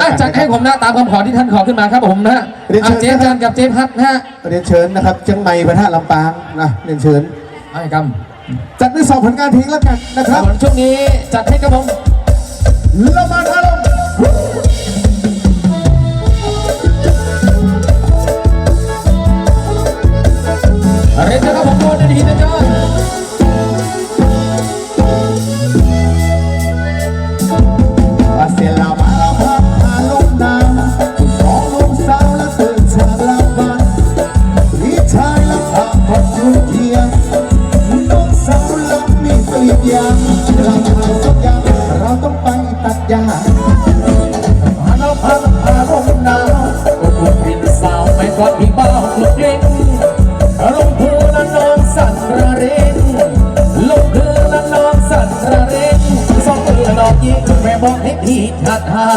อะจัดให้ผมนะตามคำขอที่ท่านขอขึ้นมาครับผมนะฮะเรียนเชิอะญเจมส์จันกับเจมส์ฮัทนะฮะเรียนเชิญนะครับเชียงใหม่พระท่าลำปางนะเรียนเชิญ ไอ้กจัดด้วยสองผลงานเพลงแล้วกันนะำครับช่วงนี้จัดให้กับผม ละมาอารมณ์ ยาเราทำสักยาเราต้องไปตัดยางพาเราพับพาลงน้ำโอ้โหเป็นสาวไม่กอดพี่เบ้าสุกเย็นลงพื้นและนอนสั่นระเริงลงพื้นและนอนสั่นระเริงสองมือนอนยิ้มแม่บอกให้พี่ทัดทา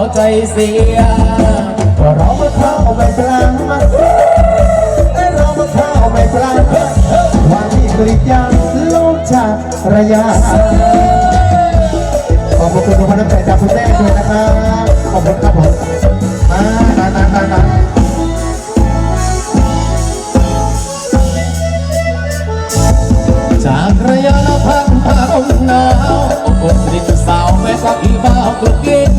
เป้าใจเสียก็เรามาเข้าไปกลางมันไอเรามาเข้าไปกลางว่ามีกลีบยางลงจากระยะขอบคุณทุกคนน้ำใจจากคุณแม่ด้วยนะครับขอบคุณครับผมมามามามามาจากระยะละพันพาลมหนาวอกริมสาวแม่ก็พี่บ้ากลุก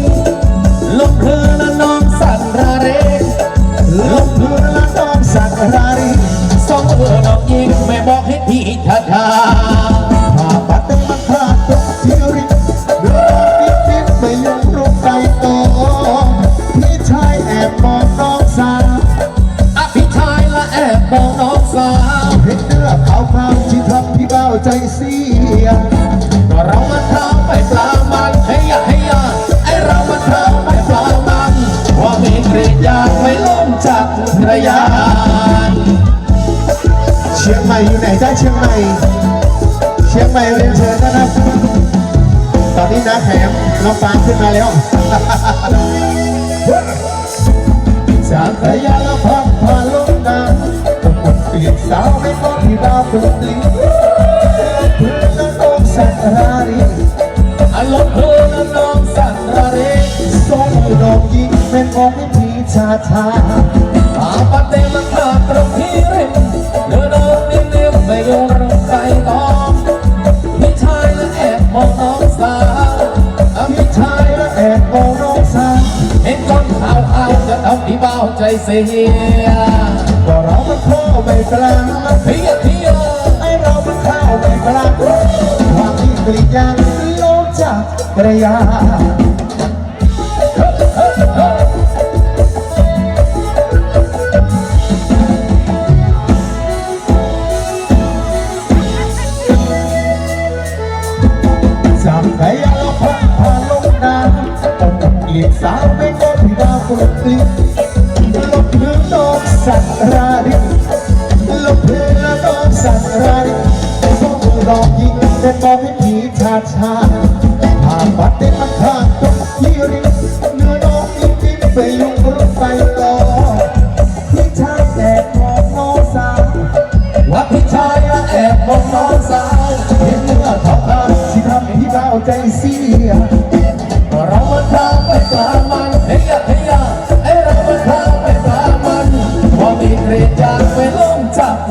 ใจโตพี่ชายแอบมองน้องส เชียงใหม่ เชียงใหม่เรียนเชิญนะครับ ตอนนี้นะแถมน้องฟางขึ้นมาแล้วจากพยาละพักพาลงน้ำต้องคนเปลี่ยนสาวไม่พอที่ดาวคนดีเพื่อนน้องต้องสักรารีอารมณ์เพลินน้องสั่นระเริงสองมือดอกยิงเป็นมองไม่ทีชาชาตาปัดเต็มมันขาตรงที่ เบาใจเสียก็เรามันเข้าไปกลางเพียเพียไอเรามันเข้าไปกลางความที่กลีดยางโลกจากระยะจากพยาละพันพาลงน้ำอกเกลียดสาวไม่ก็ที่ดาวกลกลิ้นลบพื้นด อ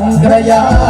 กรดยางไปล้มจากกระยาน